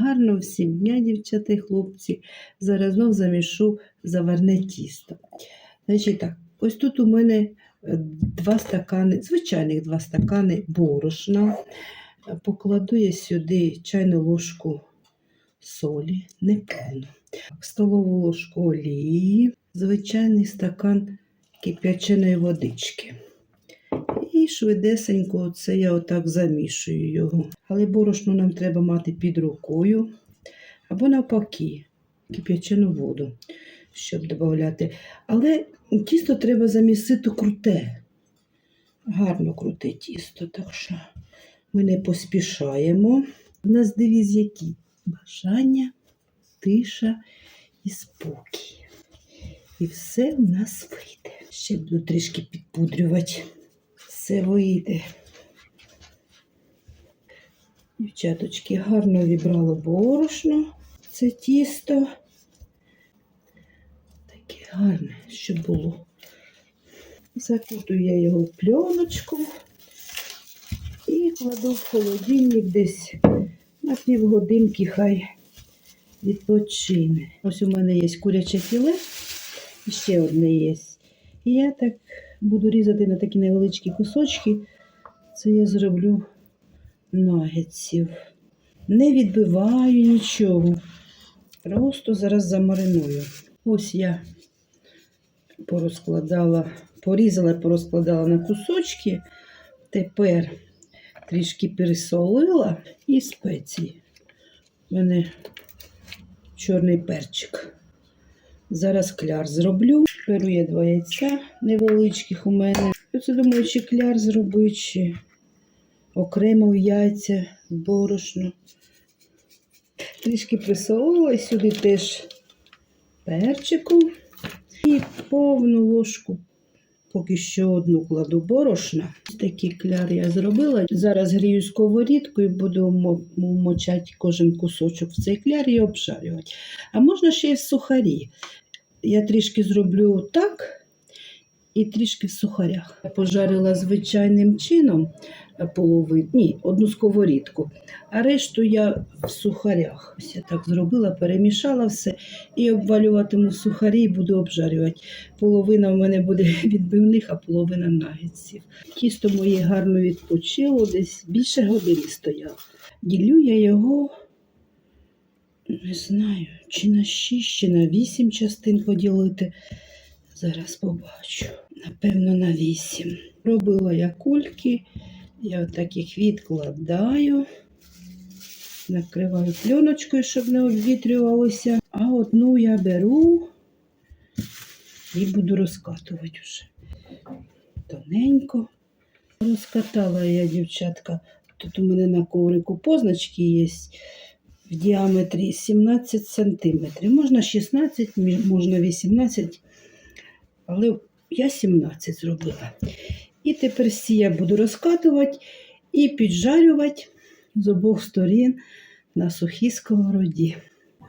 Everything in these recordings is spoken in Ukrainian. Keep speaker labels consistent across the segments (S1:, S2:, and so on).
S1: Гарно всім дня, дівчата і хлопці. Зараз знов замішу заварне тісто. Значить так, ось тут у мене е, два стакани, звичайних два стакани борошна. Е, Покладу я сюди чайну ложку солі, не повну, столову ложку олії, звичайний стакан кип'яченої водички. І швидесенько це я отак замішую його. Але борошно нам треба мати під рукою. Або навпаки, кип'ячену воду, щоб додати. Але тісто треба замісити круте. Гарно круте тісто. Так що ми не поспішаємо. У нас девіз які? Бажання, тиша і спокій. І все у нас вийде. Ще буду трішки підпудрювати. Все вийде. Дівчаточки, гарно вібрало борошно. Це тісто. Таке гарне, щоб було. Закутую я його в пленочку і кладу в холодильник десь на півгодинки, хай відпочине. Ось у мене є куряче філе, ще одне є. І я так буду різати на такі невеличкі кусочки. Це я зроблю нагетсів. Не відбиваю нічого. Просто зараз замариную. Ось я порозкладала, порізала, порозкладала на кусочки. Тепер трішки пересолила і спеції. У мене чорний перчик. Зараз кляр зроблю. Беру я два яйця невеличких у мене. Я це думаю, чи кляр зробити, чи окремо яйця, борошно. Трішки присолила і сюди теж перчику. І повну ложку, поки що одну кладу борошна. Такий кляр я зробила. Зараз грію сковорідку і буду мочати кожен кусочок в цей кляр і обжарювати. А можна ще й сухарі. Я трішки зроблю так і трішки в сухарях. Пожарила звичайним чином е, половину, ні, одну сковорідку, а решту я в сухарях. Ось я так зробила, перемішала все і обвалюватиму в сухарі і буду обжарювати. Половина в мене буде відбивних, а половина нагетсів. Тісто моє гарно відпочило, десь більше години стояло. Ділю я його не знаю, чи на 6, чи на 8 частин поділити. Зараз побачу. Напевно, на 8. Робила я кульки, я отак відкладаю, накриваю пленочкою, щоб не обвітрювалося. А одну я беру і буду розкатувати вже. Тоненько. Розкатала я, дівчатка. Тут у мене на коврику позначки є в діаметрі 17 сантиметрів. Можна 16, мі- можна 18, але я 17 зробила. І тепер всі я буду розкатувати і піджарювати з обох сторін на сухій сковороді.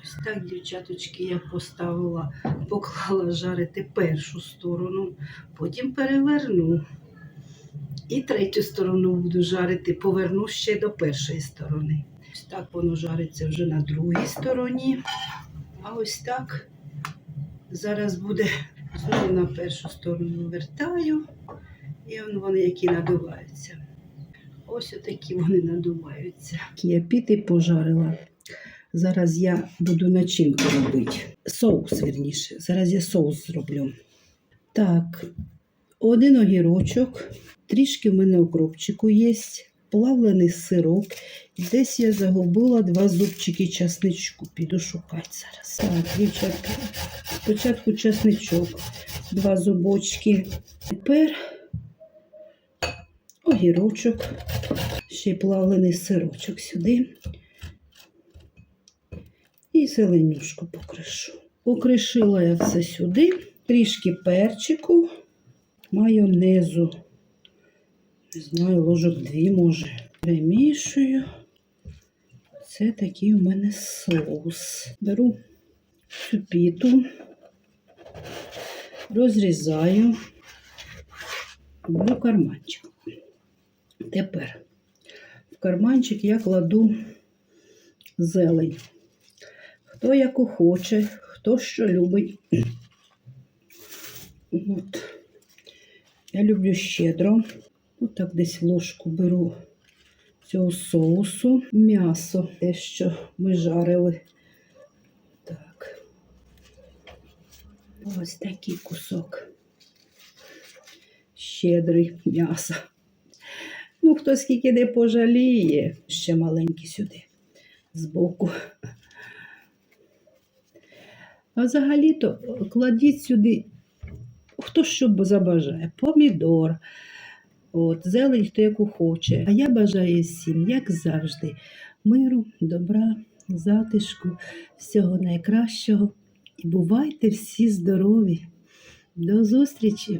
S1: Ось так, дівчаточки, я поставила, поклала жарити першу сторону, потім переверну. І третю сторону буду жарити, поверну ще до першої сторони. Ось так воно жариться вже на другій стороні. А ось так зараз буде знову на першу сторону вертаю. І вони які надуваються. Ось отакі вони надуваються. Я піти пожарила. Зараз я буду начинку робити. Соус, вірніше. Зараз я соус зроблю. Так, один огірочок, трішки в мене укропчику є, плавлений сирок. Десь я загубила два зубчики часничку. Піду шукати зараз. Так, дівчатка, спочатку часничок, два зубочки. Тепер огірочок, ще й плавлений сирочок сюди. І зеленюшку покришу. Покришила я все сюди, трішки перчику, майонезу. Не знаю, ложок дві може. Перемішую. Це такий у мене соус. Беру цю піту, розрізаю, беру карманчик. Тепер в карманчик я кладу зелень. Хто яку хоче, хто що любить. От. Я люблю щедро. Отак десь ложку беру цього соусу. М'ясо, те, що ми жарили. Так. Ось такий кусок. Щедрий м'яса. Ну, хто скільки не пожаліє, ще маленький сюди, збоку. А взагалі-то кладіть сюди, хто що забажає, помідор, от, зелень, хто яку хоче. А я бажаю всім, як завжди, миру, добра, затишку, всього найкращого. І бувайте всі здорові. До зустрічі!